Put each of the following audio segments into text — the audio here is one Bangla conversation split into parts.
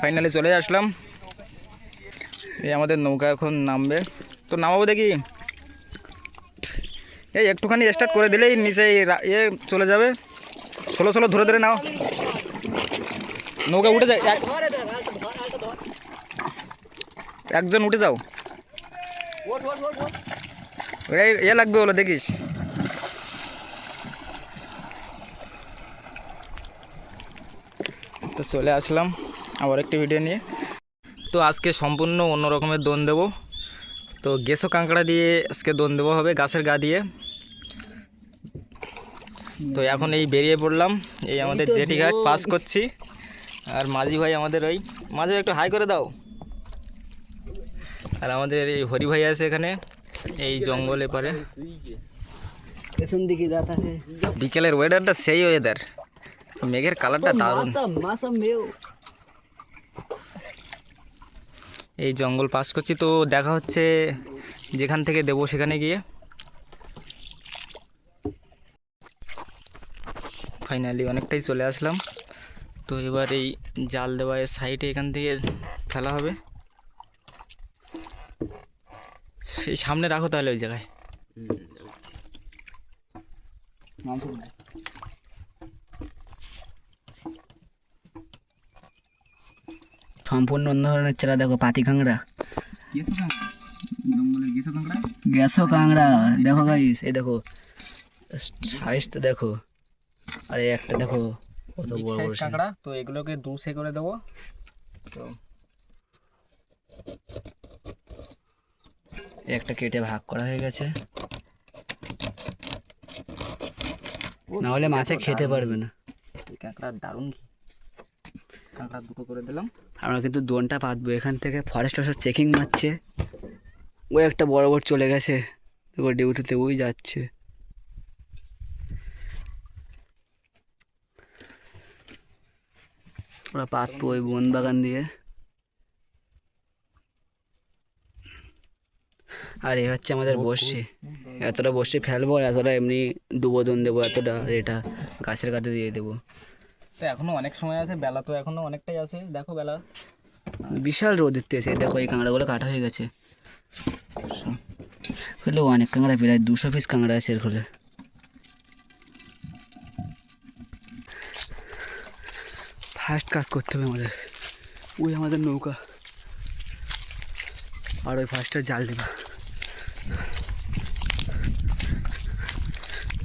ফাইনালি চলে আসলাম। এই আমাদের নৌকা এখন নামবে। তো নামাবো দেখি। এই একটুখানি স্টার্ট করে দিলেই নিচে ইয়ে চলে যাবে। ষোলো ষোলো ধরে ধরে নাও। নৌকা উঠে যায়। একজন উঠে যাও। এ লাগবে বলো দেখিস। তো চলে আসলাম আবার একটি ভিডিও নিয়ে। তো আজকে সম্পূর্ণ অন্য রকমের দোন দেবো। তো গেসো কাঁকড়া দিয়ে আজকে দোন দেবো হবে গাছের গা দিয়ে। তো এখন এই বেরিয়ে পড়লাম এই আমাদের জেটি ঘাট পাস করছি। আর মাঝি ভাই আমাদের ওই মাঝি ভাই একটু হাই করে দাও। আর আমাদের এই হরি ভাই আছে এখানে এই জঙ্গল পেছন দিকে বিকেলের ওয়েদারটা সেই ওয়েদার মেঘের কালারটা দারুণ। মাসাম মেও এই জঙ্গল পাস করছি তো দেখা হচ্ছে যেখান থেকে দেবো সেখানে গিয়ে। ফাইনালি অনেকটাই চলে আসলাম। তো এবার এই জাল দেওয়া সাইডে এখান থেকে ফেলা হবে। সেই সামনে রাখো তাহলে ওই জায়গায়। সম্পূর্ণ অন্য ধরনের চেলা দেখো পাতি কাঁকড়া। গেছো কাঁকড়া? দেখো গাইস এই দেখো সাইজটা দেখো। আর একটা দেখো কত বড় বড় কাঁকড়া? তো এগুলোকে দুসে করে দেবো। তো একটা কেটে ভাগ করা হয়ে গেছে। না হলে মাছে খেতে পারবে না। কাঁকড়া দারুণ কাঁকড়া দুটো করে দিলাম। আমরা কিন্তু দোনটা পাতবো। এখান থেকে ফরেস্ট অফিসার চেকিং মারছে। ওই একটা বড় বড় চলে গেছে। ডিউটিতে ওই যাচ্ছে। ওরা পাতবো ওই বন বাগান দিয়ে। আর এ হচ্ছে আমাদের বসছি এতটা বসছি ফেলব আর এতটা এমনি ডুবো দন দেবো এতটা এটা গাছের কাছে দিয়ে দেবো। তো এখনও অনেক সময় আছে, বেলা তো এখনও অনেকটাই আছে। দেখো বেলা। বিশাল রোদ দিতেছে দেখো এই কাঁকড়াগুলো কাটা হয়ে গেছে। হলেও অনেক কাঁকড়া, প্রায় দুশো পিস কাঁকড়া আছে এর ফলে ফার্স্ট কাজ করতে হবে আমাদের। ওই আমাদের নৌকা। আর ওই ফার্স্টটা জাল দেবা।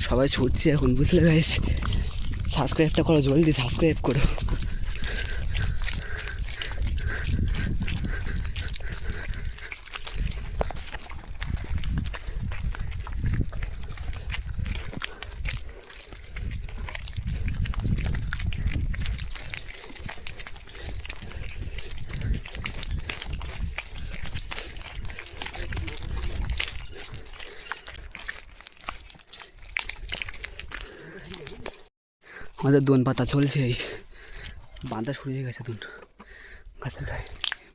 সবাই ছুটছে এখন, বুঝলে গাইস সাবস্ক্রাইবটা করো জলদি সাবস্ক্রাইব করো। আমাদের দোন পাতা চলছে এই। বাঁধা শুরু হয়ে গেছে দোন গাছের গায়ে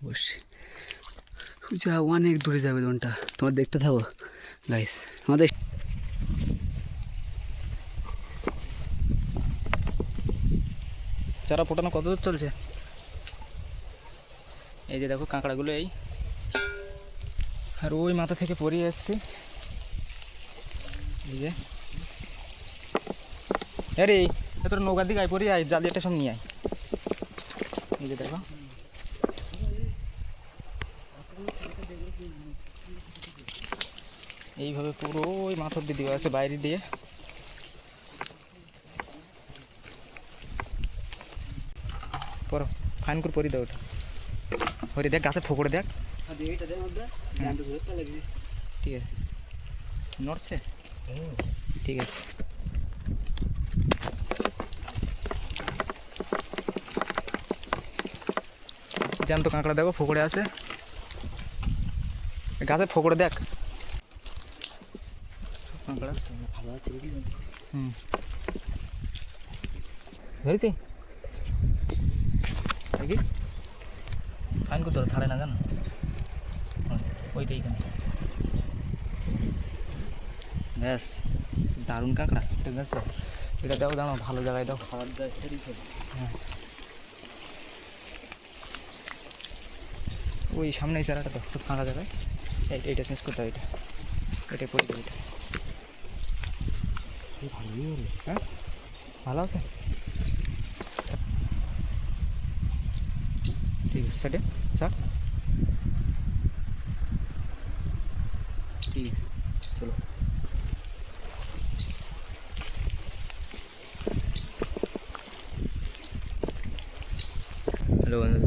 বসে যা, অনেক দূরে যাবে দোনটা। তোমরা দেখতে থাকো গাইস আমাদের চারা ফোটানো কত দূর চলছে? এই যে দেখো কাঁকড়াগুলো এই। আর ওই মাথা থেকে পরিয়ে এসছি। এই যে। আরে তোর নৌকার দিকে আয় পরিয়ে আয় জালিয়াটা সব নিয়ে আয়। এই যে দেখো। এইভাবে পুরো ওই মাথার দিকে আছে বাইরে দিয়ে। পর ফাইন করে পরি দাও ওটা। পরি দেখ গাছে ফোকরে দেখ। ঠিক আছে। নড়ছে? ঠিক আছে। জ্যান্ত কাঁকড়া দেখো ফোকরে আছে। গাছে ফোকরে দেখ। কাঁকড়া। হুম। ধরেছি? কি ফাইন করতে সাড়ে না জানো? ওইটা এইখানে ব্যাস দারুণ কাঁকড়া। ঠিক আছে তো এটা দাও দাঁড়াও ভালো জায়গায় দাও খাবার দাও হ্যাঁ। ওই সামনে এই চারাটা তো খুব ফাঁকা যাবে এই- এইটা চেঞ্জ করতে হবে এটা। এটা পড়ে যাবে এটা। হ্যাঁ? ভালো আছে? ঠিক আছে স্যার ঠিক আছে চলো হ্যালো বন্ধু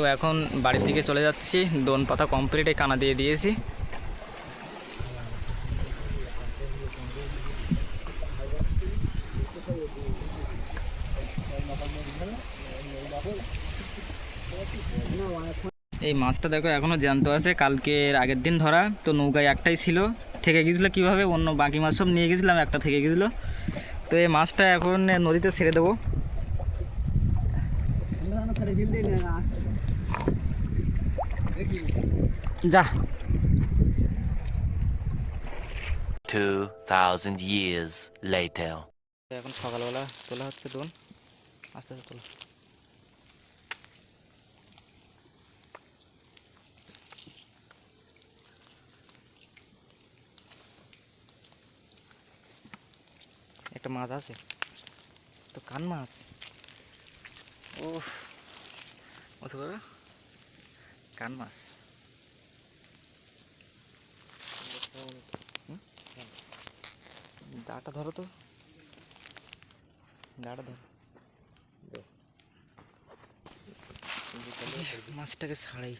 তো এখন বাড়ির দিকে চলে যাচ্ছি। দোন পাতা কমপ্লিট কানা দিয়ে দিয়েছি। এই মাছটা দেখো এখনও জ্যান্ত আছে, কালকের আগের দিন ধরা। তো নৌকায় একটাই ছিল। থেকে গেছিল কীভাবে? অন্য বাকি মাছ সব নিয়ে গেছিলাম, একটা থেকে গেছিল। তো এই মাছটা এখন নদীতে ছেড়ে দেবো। যা। 2,000 years later. এখন সকালবেলা তোলা হচ্ছে দোন আস্তে আস্তে তোলা। একটা মাছ আছে। তো কান মাছ। ও কান মাছ হুম? দাটা ধরো তো। দাটা ধরো। মাছটাকে ছাড়াই।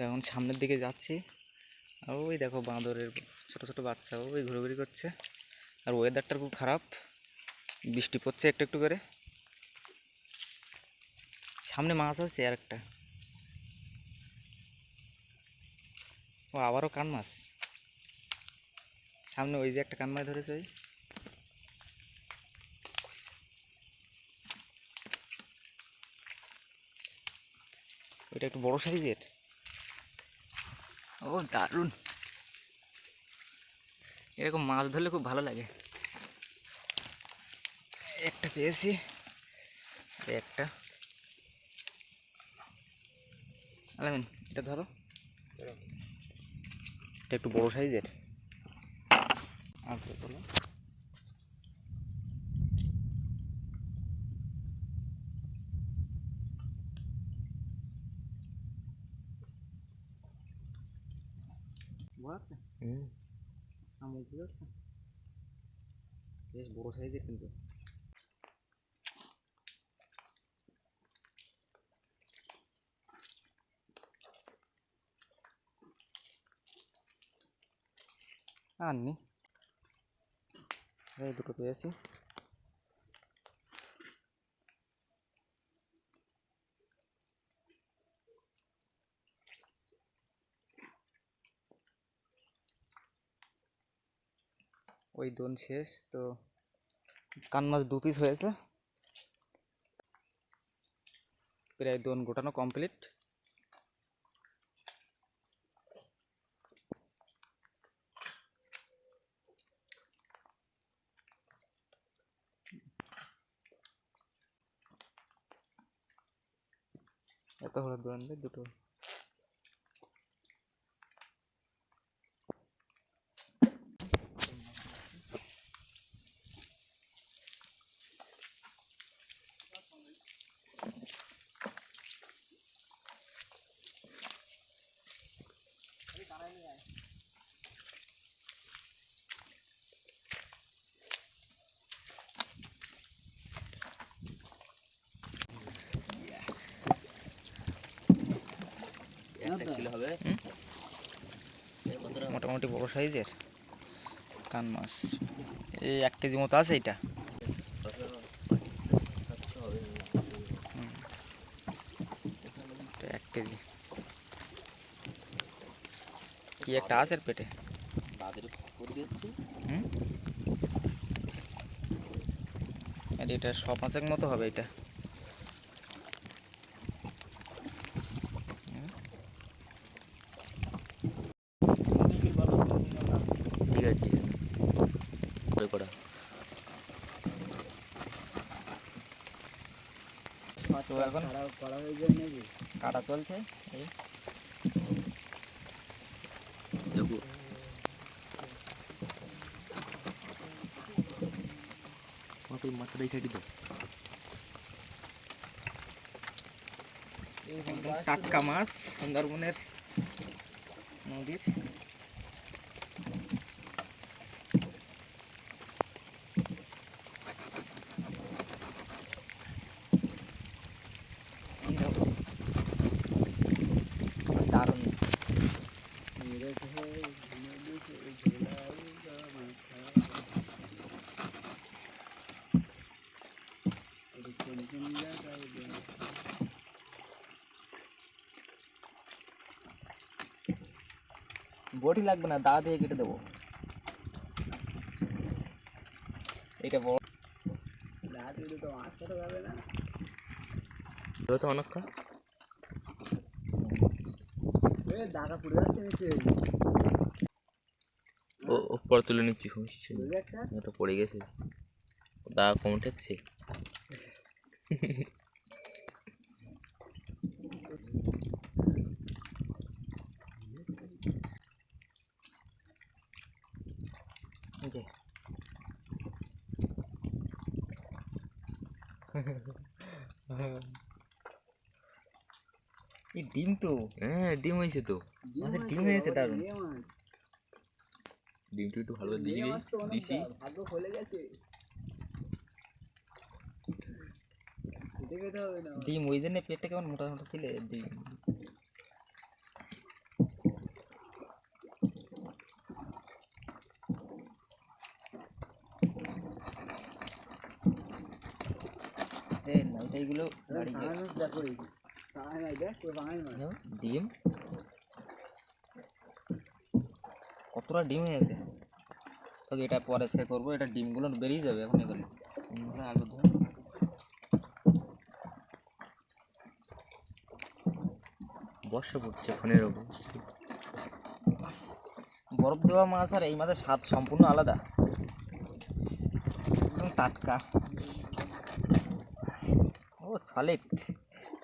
তো এখন সামনের দিকে যাচ্ছি। আর ওই দেখো বাঁদরের ছোট ছোট বাচ্চা ওই ঘুরোঘুরি করছে। আর ওয়েদারটা খুব খারাপ। বৃষ্টি পড়ছে একটু একটু করে। সামনে মাছ আছে আর একটা। ও আবারও কান মাছ। সামনে ওই যে একটা কান মাছ ধরেছে ওই। ওইটা একটু বড় সাইজের? ও দারুণ। এরকম মাছ ধরলে খুব ভালো লাগে। একটা পেয়েছি। একটা। আলামিন এটা ধরো। এটা একটু বড় সাইজের। আচ্ছা চলো কি বেশ বড় সাইজের কিন্তু। আননি। এই দুটো পেয়েছি ওই দোন শেষ, তো কান মাছ দু পিস হয়েছে। প্রায় দোন গোটানো কমপ্লিট এত হলো দোন দুটো। হ্যাঁ মোটামুটি বড় সাইজের কান মাছ। এই এক কেজি মতো আছে এটা এক কেজি। কি একটা আছে পেটে? এটা সব মাছের মতো হবে এটা করা হয়ে যায় নাকি? কাটা চলছে। সাইডে দাও। একদম টাটকা মাছ সুন্দরবনের নদীর এই দেখো। দারুণ বটি লাগবে না দা দিয়ে কেটে দেবো। এটা বড়। তো অনেকটা দাদা পুড়ে যাচ্ছে নিচে। ও উপর তুলে নিচ্ছি সমস্যা এটা পড়ে গেছে। দা কম ঠেকছে এই যে এই ডিম তো। হ্যাঁ ডিম হয়েছে তো। আমাদের ডিম হয়েছে দারুণ। ডিমটা একটু ভালো দিয়ে দিছি। ভাগ্য খুলে গেছে। ডিম ওই জন্য পেটটা কেমন মোটা মোটা ছিল? ডিম এই না এটা এইগুলো গাড়ি দিয়ে- বাঙালি মাছ দেখো এই বাঙালি মাছ দেখ পুরো বাঙালি মাছ দেখো, ডিম? কতটা ডিম হয়েছে তোকে এটা পরে সে করব এটা ডিমগুলো বেরিয়ে যাবে এখন এগুলো ডিমগুলো আগে ধর বর্ষা পড়ছে ফোনের ওপর। বরফ দেওয়া মাছ আর এই মাছের স্বাদ সম্পূর্ণ আলাদা। একদম টাটকা। ও সলিড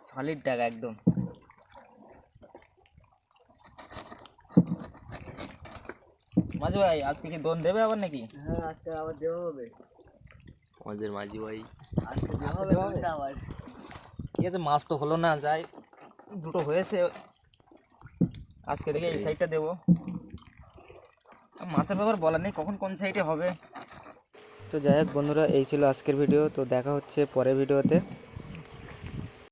সলিড টাকা একদম। মাঝে ভাই আজকে কি দোন দেবে আবার নাকি? হ্যাঁ আজকে আবার দেওয়া হবে। আমাদের মাঝি ভাই। আজকে দেওয়া হবে আবার। ঠিক আছে মাছ তো হলো না যাই দুটো হয়েছে। আজকে দেখে এই সাইডটা দেবো। মাছের ব্যাপার বলার নেই কখন কোন সাইডে হবে। তো যাই হোক বন্ধুরা এই ছিল আজকের ভিডিও তো দেখা হচ্ছে পরের ভিডিওতে